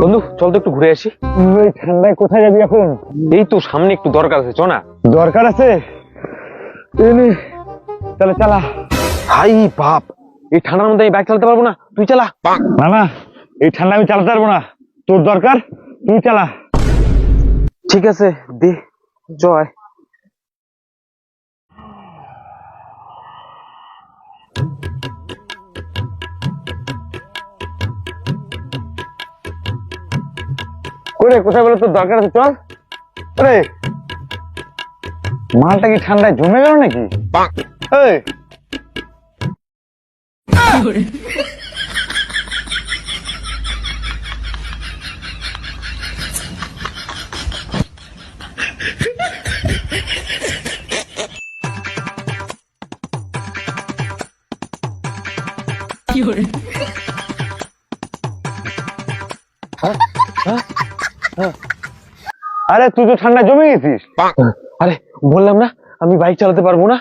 বন্ধু চল তো একটু ঘুরে আসি। এই ঠান্ডায় কোথায় যাবি এখন? এই তো সামনে একটু দরকার আছে চ না। দরকার আছে? তাহলে চালা। হাই বাপ এই ঠান্ডার মধ্যে আমি বাইক চালাতে পারব না তুই চালা। না না এই ঠান্ডা আমি চালাতে পারব না। তোর দরকার তুই চালা। ঠিক আছে দে জয়। করে কোথায় বলে তোর দরকার আছে চল। মালটা কি ঠান্ডায় জমে গেল নাকি? এই, আরে তুই তো ঠান্ডা জমে গেছিস। আরে বললাম না আমি বাইক চালাতে পারব না।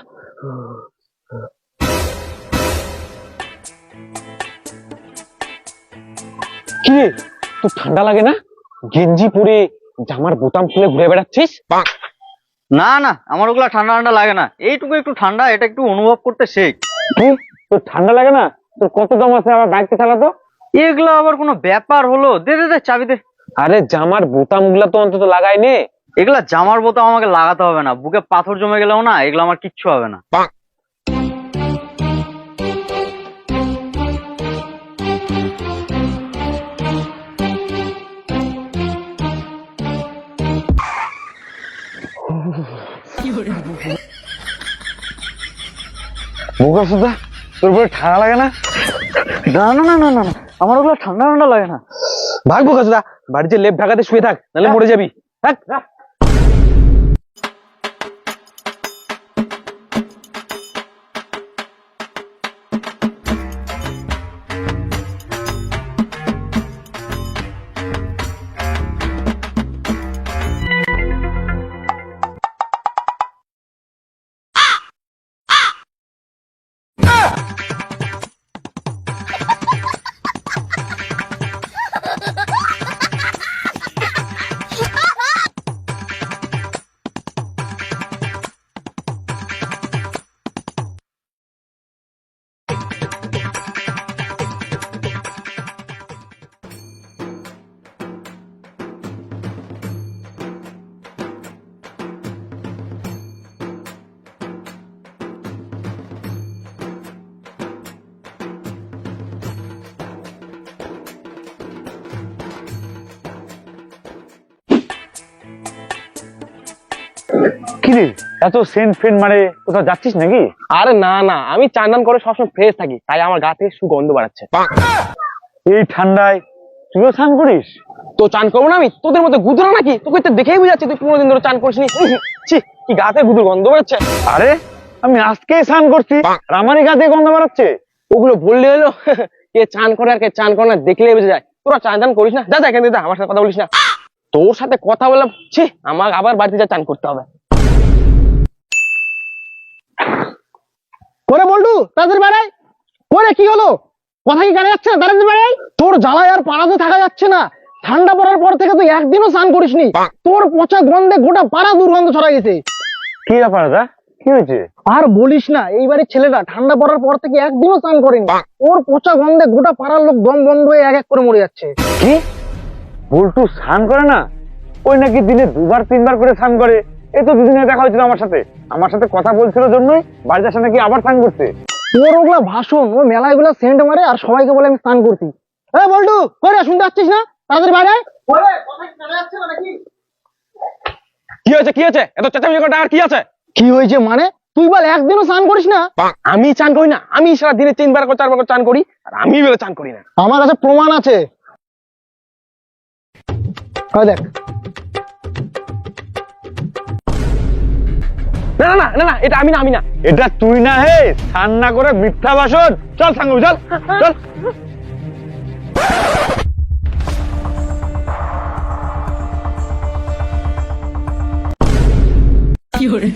কি রে তোর ঠান্ডা লাগে না? গেঞ্জি পরে জামার বোতাম খুলে ঘুরে বেড়াচ্ছিস? না না আমার ওগুলা ঠান্ডা ঠান্ডা লাগে না। এইটুকু একটু ঠান্ডা এটা একটু অনুভব করতে শেখ। তোর ঠান্ডা লাগে না? তোর কত দম আছে আবার বাইকটা চালাতো? এগুলো আবার কোনো ব্যাপার হলো? দে দে দে চাবি দে। আরে জামার বোতামগুলা তো অন্তত লাগাই নে এগুলা জামার বোতাম আমাকে লাগাতে হবে না। বুকে পাথর জমে গেলেও না এগুলো আমার কিচ্ছু হবে না। বোকা সুদা তোর পরে ঠান্ডা লাগে না? না না না না না না, আমার ওগুলো ঠান্ডা ঠান্ডা লাগে না। ভাগ কাজটা বাড়িতে লেপ ঢাকাতে শুয়ে থাক নাহলে মরে যাবি। থাক। কি এত সেন্ট ফেন্ট মানে কোথাও যাচ্ছিস নাকি? আরে না না আমি চান টান করে সবসময় ফ্রেশ থাকি তাই আমার গা থেকে সুগন্ধ বাড়াচ্ছে। এই ঠান্ডায় তুইও স্নান করিস? তো চান করব না আমি? তোদের মধ্যে গুদরা নাকি? তোকে তো দেখেই বুঝাচ্ছি তুই পনেরো দিন ধরে চান করিস নি ছি কি গাতে গুদুর গন্ধ বেরোচ্ছে আরে আমি আজকেই স্নান করছি। আর আমারই গা গন্ধ বেরোচ্ছে ওগুলো বললে হলো কে চান করে আর কে চান করে না দেখলেই বুঝে যায়। তোরা চান টান করিস না। যা যা এখান থেকে আমার সাথে কথা বলিস না। তোর সাথে কথা বললাম ছি আমার আবার বাড়িতে যা চান করতে হবে করে বল্টু তাদের বেড়াই কি হলো? কথা কি কানে যাচ্ছে না? তাদের বেড়াই তোর জ্বালায় আর পাড়াতে থাকা যাচ্ছে না। ঠান্ডা পড়ার পর থেকে তুই একদিনও স্নান করিসনি। তোর পচা গন্ধে গোটা পাড়া দুর্গন্ধ ছড়া গেছে। কি ব্যাপার দা কি হয়েছে? আর বলিস না এইবারের ছেলেটা ঠান্ডা পড়ার পর থেকে একদিনও স্নান করেনি। ওর পচা গন্ধে গোটা পাড়ার লোক দম বন্ধ হয়ে এক এক করে মরে যাচ্ছে। কি? বল্টু স্নান করে না? ওই নাকি দিনে দুবার তিনবার করে স্নান করে। এই তো দুদিনে দেখা হয়েছিল আমার সাথে। আমার সাথে কথা বলছিল জন্যই বাড়িতে আসে নাকি আবার স্নান করতে তোর ওগুলা ভাষণ ও মেলায়গুলা সেন্ট মারে আর সবাইকে বলে আমি স্নান করছি। এ বল্টু করে শুনতে পাচ্ছিস না? তাদের বেড়াই কি হয়েছে কি হয়েছে? এত চেঁচামেচি করা আর কি আছে? কি হয়েছে মানে? তুই বল একদিনও স্নান করিস না? আমি চান করি না আমি সারা দিনে তিনবার করে চারবার করে চান করি আর আমি বেলা চান করি না। আমার কাছে প্রমাণ আছে। দেখ। না না না না এটা আমি না আমি না। এটা তুই না হে সান্না করে মিথ্যা বাসন চল সাঙ্গু চল চল। Fiore.